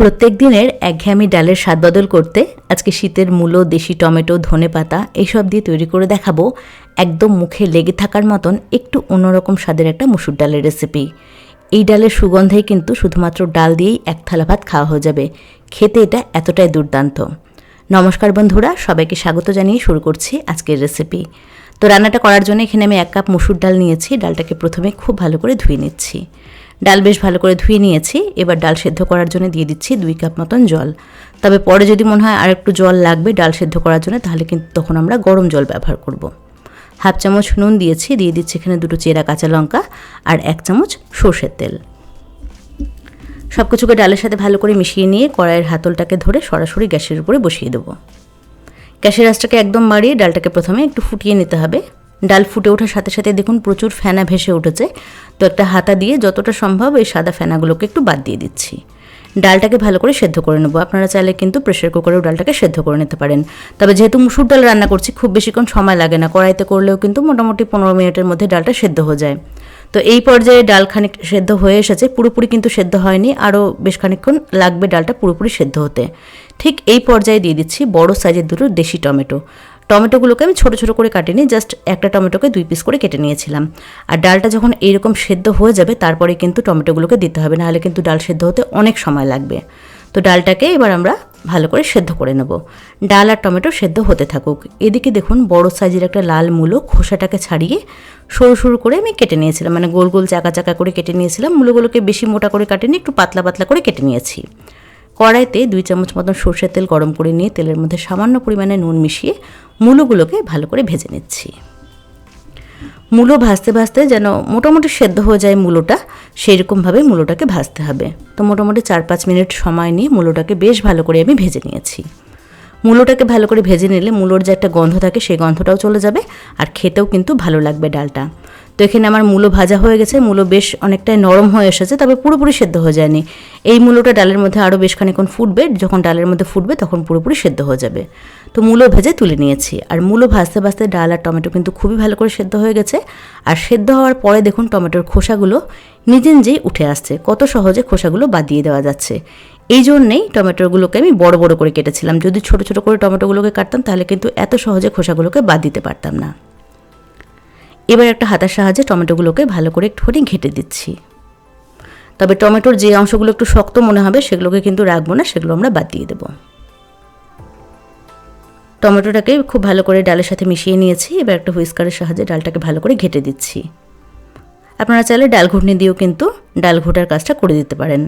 প্রত্যেক দিনের একঘেয়েমি ডালের স্বাদ বদল করতে আজকে শীতের মূলো, দেশি টমেটো, ধনে পাতা এইসব দিয়ে তৈরি করে দেখাবো একদম মুখে লেগে থাকার মতন একটু অন্যরকম স্বাদের একটা মুসুর ডালের রেসিপি এই ডালের সুগন্ধেই কিন্তু শুধুমাত্র ডাল দিয়েই এক থালা ভাত খাওয়া হয়ে যাবে। খেতে এটা এতটাই দুর্দান্ত। নমস্কার বন্ধুরা, সবাইকে স্বাগত জানিয়ে শুরু করছি আজকের রেসিপি তো রান্নাটা করার জন্য এখানে আমি এক কাপ মুসুর ডাল নিয়েছি। ডালটাকে প্রথমে খুব ভালো করে ধুয়ে নিচ্ছি। ডাল বেশ ভালো করে ধুয়ে নিয়েছি। এবার ডাল সেদ্ধ করার জন্য দিয়ে দিচ্ছি দুই কাপ মতন জল। তবে পরে যদি মনে হয় আর একটু জল লাগবে ডাল সেদ্ধ করার জন্য, তাহলে কিন্তু তখন আমরা গরম জল ব্যবহার করব। হাফ চামচ নুন দিয়েছি, দিয়ে দিচ্ছি এখানে দুটো চেরা কাঁচা লঙ্কা আর এক চামচ সর্ষের তেল। সব কিছুকে ডালের সাথে ভালো করে মিশিয়ে নিয়ে কড়াইয়ের হাতলটাকে ধরে সরাসরি গ্যাসের উপরে বসিয়ে দেবো। গ্যাসের আঁচটাকে একদম বাড়িয়ে ডালটাকে প্রথমে একটু ফুটিয়ে নিতে হবে। ডাল ফুটে ওঠার সাথে সাথে দেখুন প্রচুর ফেনা ভেসে উঠেছে। তো একটা হাতা দিয়ে যতটা সম্ভব এই সাদা ফেনাগুলোকে একটু বাদ দিয়ে দিচ্ছি। ডালটাকে ভালো করে সেদ্ধ করে নেব। আপনারা চাইলে কিন্তু প্রেশার কুকারেও ডালটাকে সেদ্ধ করে নিতে পারেন। তবে যেহেতু মুসুর ডাল রান্না করছি, খুব বেশিক্ষণ সময় লাগে না। কড়াইতে করলেও কিন্তু মোটামুটি পনেরো মিনিটের মধ্যে ডালটা সেদ্ধ হয়ে যায়। তো এই পর্যায়ে ডাল খানিক সেদ্ধ হয়ে এসেছে। পুরোপুরি কিন্তু সেদ্ধ হয়নি, আরও বেশ খানিকক্ষণ লাগবে ডালটা পুরোপুরি সেদ্ধ হতে। ঠিক এই পর্যায়ে দিয়ে দিচ্ছি বড় সাইজের দুটো দেশি টমেটো। টমেটোগুলোকে আমি ছোটো ছোটো করে কাটিনি জাস্ট একটা টমেটোকে দুই পিস করে কেটে নিয়েছিলাম। আর ডালটা যখন এইরকম সেদ্ধ হয়ে যাবে, তারপরে কিন্তু টমেটোগুলোকে দিতে হবে, নাহলে কিন্তু ডাল সেদ্ধ হতে অনেক সময় লাগবে। তো ডালটাকে এবার আমরা ভালো করে সেদ্ধ করে নেব। ডাল আর টমেটো সেদ্ধ হতে থাকুক। এদিকে দেখুন, বড় সাইজের একটা লাল মূলো খোসাটাকে ছাড়িয়ে সরু সরু করে আমি কেটে নিয়েছিলাম। মানে গোল গোল চাকা চাকা করে কেটে নিয়েছিলাম। মূলোগুলোকে বেশি মোটা করে কাটেনি, একটু পাতলা পাতলা করে কেটে নিয়েছি। কড়াইতে দুই চামচ মতন সর্ষের তেল গরম করে নিয়ে তেলের মধ্যে সামান্য পরিমাণে নুন মিশিয়ে মূলোগুলোকে ভালো করে ভেজে নিচ্ছি। মূলো ভাজতে ভাজতে যেন মোটামুটি সেদ্ধ হয়ে যায় মূলোটা সেই রকমভাবে মূলোটাকে ভাজতে হবে। তো মোটামুটি চার পাঁচ মিনিট সময় নিয়ে মূলোটাকে বেশ ভালো করে আমি ভেজে নিয়েছি। মূলোটাকে ভালো করে ভেজে নিলে মূলোর যে একটা গন্ধ থাকে, সেই গন্ধটাও চলে যাবে আর খেতেও কিন্তু ভালো লাগবে ডালটা। তো এখানে আমার মূলো ভাজা হয়ে গেছে, মূলো বেশ অনেকটাই নরম হয়ে এসেছে, তবে পুরোপুরি সেদ্ধ হয়ে যায়নি। এই মূলোটা ডালের মধ্যে আরও বেশ খানিক্ষণ ফুটবে, যখন ডালের মধ্যে ফুটবে তখন পুরোপুরি সেদ্ধ হয়ে যাবে। তো মূলো ভেজে তুলে নিয়েছি, আর মূলো ভাজতে ভাজতে ডাল আর টমেটো কিন্তু খুবই ভালো করে সেদ্ধ হয়ে গেছে। আর সেদ্ধ হওয়ার পরে দেখুন টমেটোর খোসাগুলো নিজে নিজেই উঠে আসছে, কত সহজে খোসাগুলো বাদ দিয়ে দেওয়া যাচ্ছে। এই জন্যেই টমেটোগুলোকে আমি বড় বড় করে কেটেছিলাম, যদি ছোট ছোট করে টমেটোগুলোকে কাটতাম তাহলে কিন্তু এত সহজে খোসাগুলোকে বাদ দিতে পারতাম না। এবার একটা হাতার সাহায্যে টমেটোগুলোকে ভালো করে একটুখানি ঘেটে দিচ্ছি। তবে টমেটোর যে অংশগুলো একটু শক্ত মনে হবে, সেগুলোকে কিন্তু রাখব না, সেগুলো আমরা বাদ দিয়ে দেবো। টমেটোটাকে খুব ভালো করে ডালের সাথে মিশিয়ে নিয়েছি, এবার একটা হুইস্কারের সাহায্যে ডালটাকে ভালো করে ঘেটে দিচ্ছি। আপনারা চাইলে ডাল ঘুটনি দিয়েও কিন্তু ডাল ঘোটার কাজটা করে দিতে পারেন।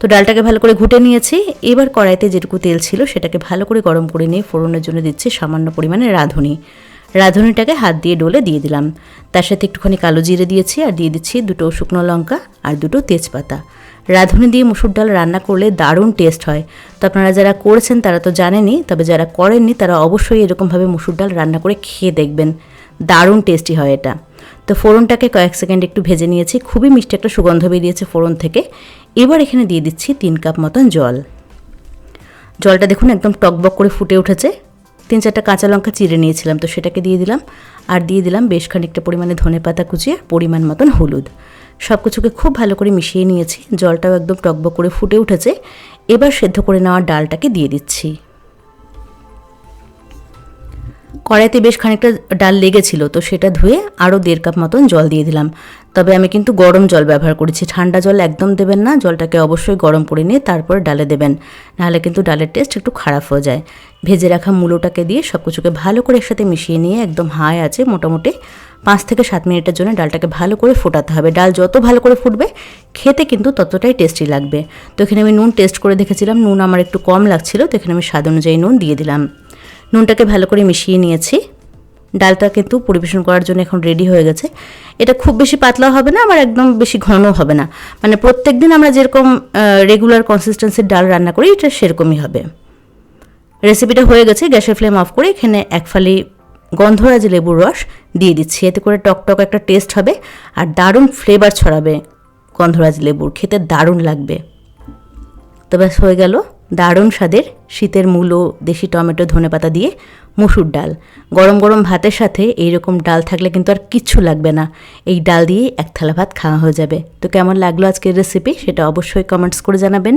তো ডালটাকে ভালো করে ঘুটে নিয়েছি, এবার কড়াইতে যেটুকু তেল ছিল সেটাকে ভালো করে গরম করে নিয়ে ফোড়নের জন্য দিচ্ছি সামান্য পরিমাণে রাঁধুনি। রাঁধুনিটাকে হাত দিয়ে ডলে দিয়ে দিলাম। তার সাথে একটুখানি কালো জিরে দিয়েছি আর দিয়ে দিচ্ছি দুটো শুকনো লঙ্কা আর দুটো তেজপাতা। রাঁধুনি দিয়ে মুসুর ডাল রান্না করলে দারুণ টেস্ট হয়। তো আপনারা যারা করেছেন তারা তো জানেনই, তবে যারা করেননি তারা অবশ্যই এরকমভাবে মুসুর ডাল রান্না করে খেয়ে দেখবেন। দারুণ টেস্টি হয় এটা। তো ফোড়নটাকে কয়েক সেকেন্ড একটু ভেজে নিয়েছি, খুবই মিষ্টি একটা সুগন্ধ বেরিয়েছে ফোড়ন থেকে। এবার এখানে দিয়ে দিচ্ছি তিন কাপ মতন জল। জলটা দেখুন একদম টকবক করে ফুটে উঠেছে। তিন চারটা কাঁচা লঙ্কা চিড়ে নিয়েছিলাম, তো সেটাকে দিয়ে দিলাম। আর দিয়ে দিলাম বেশ খানিকটা পরিমাণে ধনে পাতা কুচিয়ে পরিমাণ মতন হলুদ। সব কিছুকে খুব ভালো করে মিশিয়ে নিয়েছি, জলটাও একদম টকবক করে ফুটে উঠেছে। এবার সেদ্ধ করে নেওয়া ডালটাকে দিয়ে দিচ্ছি। কড়াইতে বেশ খানিকটা ডাল লেগেছিল, তো সেটা ধুয়ে আরও দেড় কাপ মতন জল দিয়ে দিলাম। তবে আমি কিন্তু গরম জল ব্যবহার করেছি। ঠান্ডা জল একদম দেবেন না, জলটাকে অবশ্যই গরম করে নিয়ে তারপর ডালে দেবেন। নাহলে কিন্তু ডালের টেস্ট একটু খারাপ হয়ে যায়। ভেজে রাখা মূলোটাকে দিয়ে সব কিছুকে ভালো করে একসাথে মিশিয়ে নিয়ে একদম হাই আছে মোটামুটি পাঁচ থেকে সাত মিনিটের জন্য ডালটাকে ভালো করে ফোটাতে হবে। ডাল যত ভালো করে ফুটবে, খেতে কিন্তু ততটাই টেস্টি লাগবে। তো এখানে আমি নুন টেস্ট করে দেখেছিলাম, নুন আমার একটু কম লাগছিল, তো এখানে আমি স্বাদ অনুযায়ী নুন দিয়ে দিলাম। নুনটাকে ভালো করে মিশিয়ে নিয়েছি। ডালটা কিন্তু পরিবেশন করার জন্য এখন রেডি হয়ে গেছে। এটা খুব বেশি পাতলাও হবে না, আবার একদম বেশি ঘনও হবে না। মানে প্রত্যেক দিন আমরা যেরকম রেগুলার কনসিস্টেন্সির ডাল রান্না করি, এটা সেরকমই হবে। রেসিপিটা হয়ে গেছে, গ্যাসের ফ্লেম অফ করে এখানে এক ফালি গন্ধরাজ লেবুর রস দিয়ে দিচ্ছি। এতে করে টকটক একটা টেস্ট হবে আর দারুণ ফ্লেভার ছড়াবে গন্ধরাজ লেবুর, খেতে দারুণ লাগবে। তো ব্যাস হয়ে গেল। দারুণ স্বাদের শীতের মূলো, দেশি টমেটো ধনেপাতা দিয়ে মসুর ডাল। গরম গরম ভাতের সাথে এইরকম ডাল থাকলে কিন্তু আর কিচ্ছু লাগবে না। এই ডাল দিয়ে এক থালা ভাত খাওয়া হয়ে যাবে। তো কেমন লাগল আজকের রেসিপি সেটা অবশ্যই কমেন্টস করে জানাবেন।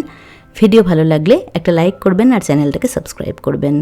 ভিডিও ভালো লাগলে একটা লাইক করবেন আর চ্যানেলটাকে সাবস্ক্রাইব করবেন।